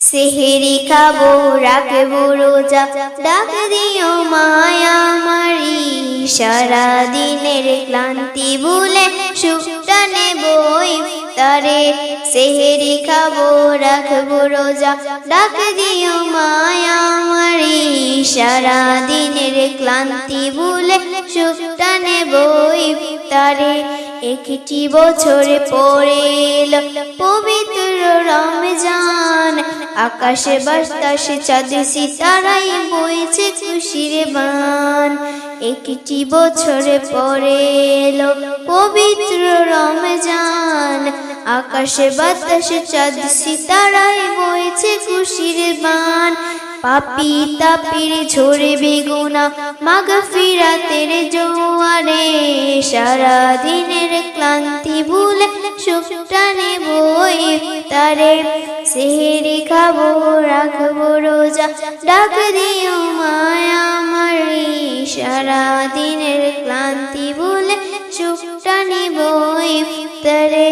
সেহেরি খাব, রাখব রোজা। ডাক দিও মায়া মারি সারা দিনের ক্লান্তি ভুলে সুখটা নেব ইফতারে। সেহেরি খাব, রাখব রোজা। ডাক দিও মায়া মারি সারা দিনের ক্লান্তি ভুলে সুখটা নেব ইফতারে। একটি বছরে এলো, পবিত্র রমজান। আকাশে বাতাসে, চাঁদ, সিতারাই বইছে খুশির বান। একটি বছরে পরে এলো পবিত্র রমজান। আকাশে বাতাসে, চাঁদ, সিতারাই বইছে খুশির বান। পাপি তাপির ঝরে বেগুনা মাগ ফিরাতের জোয়ারে সারা দিনের ক্লান্তি ভুলে সুখটা নেব ইফতারে সেহেরি খাব, রাখব রোজা, ডাক দিও মায়া মারি। সারা দিনের ক্লান্তি ভুলে সুখটা নেব ইফতারে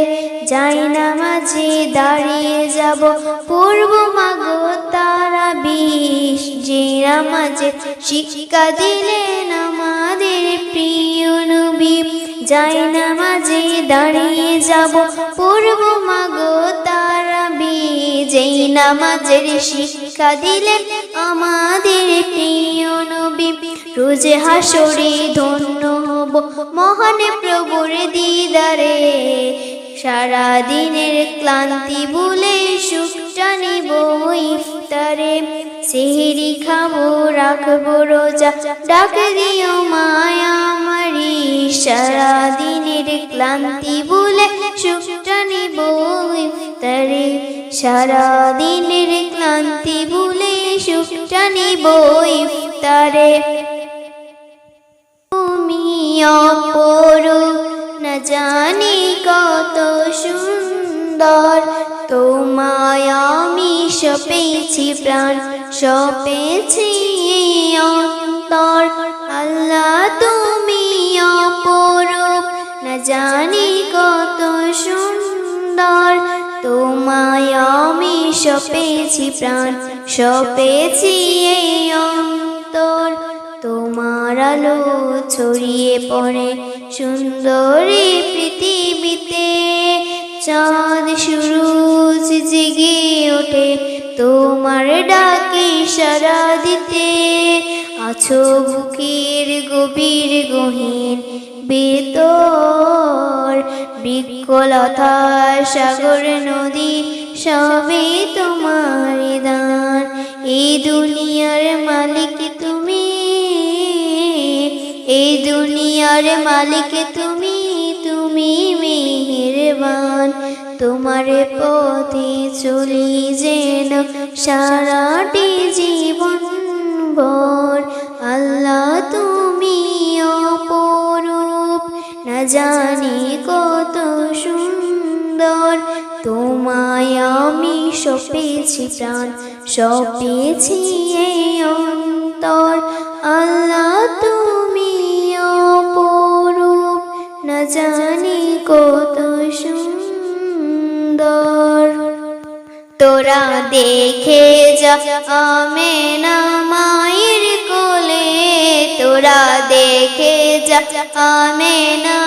যাই না মাঝে দাঁড়িয়ে যাব পূর্ব মাগো তারা বিষ যে নামাজে শিক্ষা প্রিয় নবী যাই না মাঝে দাঁড়িয়ে যাব পূর্ব মাগো তারা যেই নামাজের শিক্ষা দিলেন আমাদের প্রিয় নবী, রোজে হাসরে ধন্য হব মহান প্রভুর দিদারে। সারা দিনের ক্লান্তি ভুলে সুখটা নিব ইফতারে, সেহেরি খাব, রাখব রোজা, ডাক দিও মায়া। সারা দিনের ক্লান্তি ভুলে সুখটা নিব ইফতারে। সারা দিনের ক্লান্তি বলে সুখটা নিব ইফতারে। তুমি অপরূপ, না জানি কত সুন্দর। তোমায় আমি সপেছি প্রাণ সপেছি অন্তর। আল্লাহ তুমি অপরূপ। না জানি কত সুন্দর। তোমায় আমি সপেছি প্রাণ, সপেছি এই অন্তর। তোমার আলো ছড়িয়ে পড়ে সুন্দরী পৃথিবীতে। চাঁদ, সুরুজ জেগে ওঠে তোমার ডাকে সারা দিতে আছো বুকের গভীর গহীন বেতর। বৃক্ষলতা সাগর নদী সবে তোমার দান। এই দুনিয়ার মালিক তুমি, এই দুনিয়ার মালিক তুমি তুমি মেহেরবান। তোমার পথে চলি যেন সারাটি জীবন ভর। আল্লাহ তুমি অপরূপ, না জানি কত সুন্দর। তোমায় আমি সপেছি প্রাণ, সপেছি অন্তর। আল্লাহ তুমি অপরূপ, না জানি কত সুন্দর। তোরা দেখে যা আমেনা মায়ের কোলে। তোরা দেখে যা আমেনা